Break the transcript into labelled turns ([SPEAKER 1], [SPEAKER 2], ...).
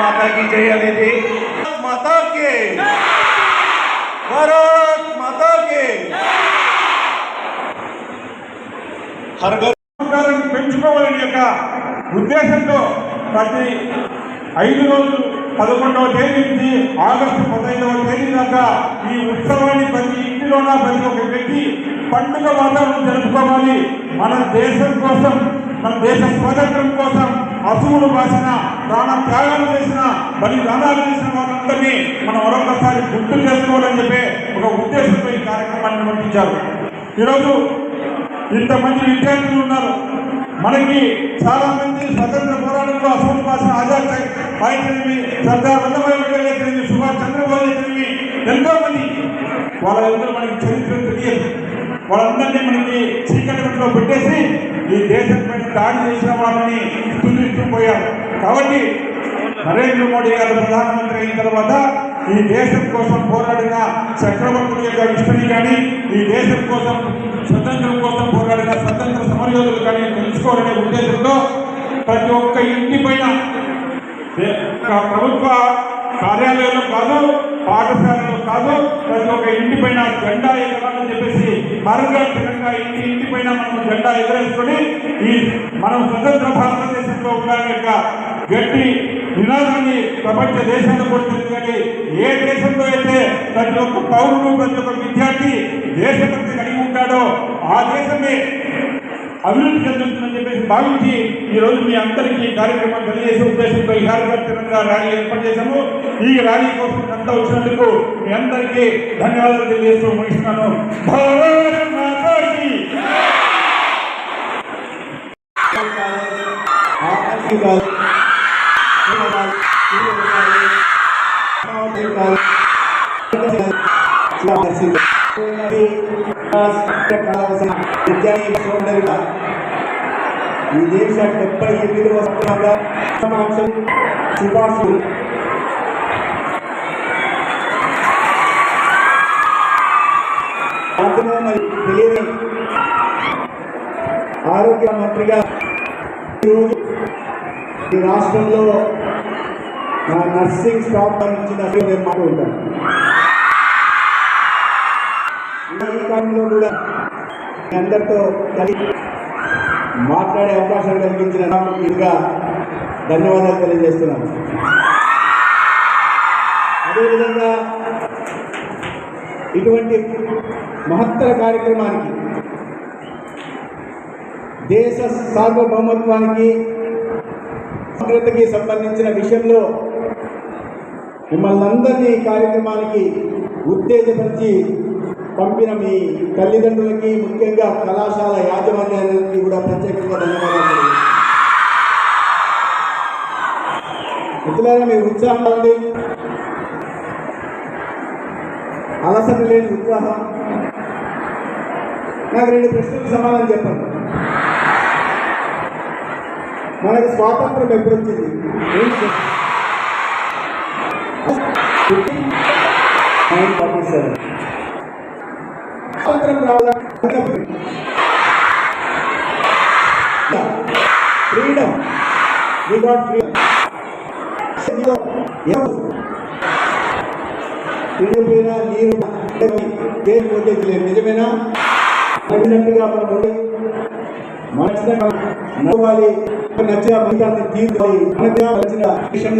[SPEAKER 1] మాతాకి జై అనేది. మాతాకి. భారత్ మాతాకి. హర్
[SPEAKER 2] పెంచుకోవాలని యొక్క ఉద్దేశంతో ప్రతి ఐదు రోజులు పదకొండవ తేదీ నుంచి ఆగస్టు పదహైదవ తేదీ దాకా ఈ ఉత్సవాన్ని ప్రతి ఇంటిలోన ప్రతి ఒక్క వ్యక్తి పండుగ వాతావరణం జరుపుకోవాలి. మన దేశం కోసం మన దేశ స్వాతంత్రం కోసం అసువులు రాసిన ప్రాణ త్యాగాలు చేసిన బలిదానాలు చేసిన వాళ్ళందరినీ మనం మరొకసారి గుర్తు చేసుకోవాలని చెప్పి ఒక ఉద్దేశంతో ఈ కార్యక్రమాన్ని నిర్వహించారు ఈరోజు ఇంతమంది విద్యార్థులు ఉన్నారు. మనకి చాలా మంది స్వతంత్ర పోరాటంలో అసలు పాసిన ఆజాద్ అయితేనేమి సర్దార్ వల్లభాయ్ పటేల్ అయితేనేమి సుభాష్ చంద్రబోస్ అయితేనేమి ఎంతో మంది. వాళ్ళందరూ మనకి చరిత్ర తెలియదు. వాళ్ళందరినీ మనకి చీకటిలో పెట్టేసి ఈ దేశం పైన దాడి చేసిన వాళ్ళని తుల్లిస్తూ కాబట్టి నరేంద్ర మోడీ గారు ప్రధానమంత్రి అయిన తర్వాత ఈ దేశం కోసం పోరాడిన చక్రవర్తుల యొక్క హిస్టరీ కానీ ఈ దేశం కోసం స్వతంత్రం కోసం పోరాడిన స్వతంత్ర సమరయోధులు కానీ తెలుసుకోవాలనే ఉద్దేశంతో ప్రతి ఒక్క ఇంటి పైన ప్రభుత్వ కార్యాలయంలో కాదు పాఠశాలలో కాదు ప్రతి ఒక్క ఇంటి పైన జెండా ఎగరాలని చెప్పేసి మరుగా తిరంగా ఇంటి ఇంటి పైన మనం జెండా ఎగరేసుకొని ఈ మనం స్వతంత్ర భారతదేశంలో ఉన్న యొక్క గట్టి నినాదాన్ని ప్రపంచ దేశాలు కూడా కానీ ఏ దేశంలో అయితే ప్రతి ఒక్క పౌరుడు ప్రతి ఒక్క విద్యార్థి దేశభక్తి కలిగి ఉంటాడో ఆ దేశమే అభివృద్ధి చెందుతుందని చెప్పేసి భావించి ఈరోజు మీ అందరికీ ఈ కార్యక్రమం తెలియజేసే ఉద్దేశంతో ఈ హరికర్ ర్యాలీ ఏర్పాటు చేశాము. ఈ ర్యాలీ కోసం అంతా వచ్చినందుకు మీ అందరికీ ధన్యవాదాలు తెలియజేస్తూ ముగిస్తున్నాను. భారత్ మాతా కీ
[SPEAKER 3] ఈ దేశ డెబ్బై ఎనిమిది వస్తున్నగా సమాక్షం శుభాశులు ఆరోగ్య మంత్రిగా ఈరోజు ఈ రాష్ట్రంలో నర్సింగ్ స్టాఫ్ నుంచి అసలు నేను మాట్లాడుతాను ఈ కూడా అందరితో కలిసి మాట్లాడే అవకాశం కలిగించిన ఇంకా ధన్యవాదాలు తెలియజేస్తున్నాను. అదేవిధంగా ఇటువంటి మహత్తర కార్యక్రమానికి దేశ సార్వభౌమత్వానికి సమగ్రతకి సంబంధించిన విషయంలో మిమ్మల్ని అందరినీ ఈ కార్యక్రమానికి ఉత్తేజపరిచి పంపిన మీ తల్లిదండ్రులకి ముఖ్యంగా కళాశాల యాజమాన్యానికి కూడా ప్రత్యేకంగా ధన్యవాదాలు తెలియజేస్తున్నాను. మిత్రులారా మీ ఉత్సాహం ఉంది అలసట లేని ఉత్సాహం నాకు రెండు ప్రశ్నలకు సమాధానం చెప్పండి మనకు స్వాతంత్రం ఎప్పుడు వచ్చింది ఏం చెప్పండి? 1947. స్వాతంత్రం రావాలంటే ఫ్రీడమ్ వి గాట్ ఫ్రీడమ్ తిరిగిపోయినా నీరు దేని వచ్చేది లేదు నిజమేనా నచ్చినట్టుగా మనం ఉండి నచ్చినట్టుగా నడవాలి నచ్చిన ఫలితాన్ని తీర్చాలి మనగా వచ్చిన విషయంలో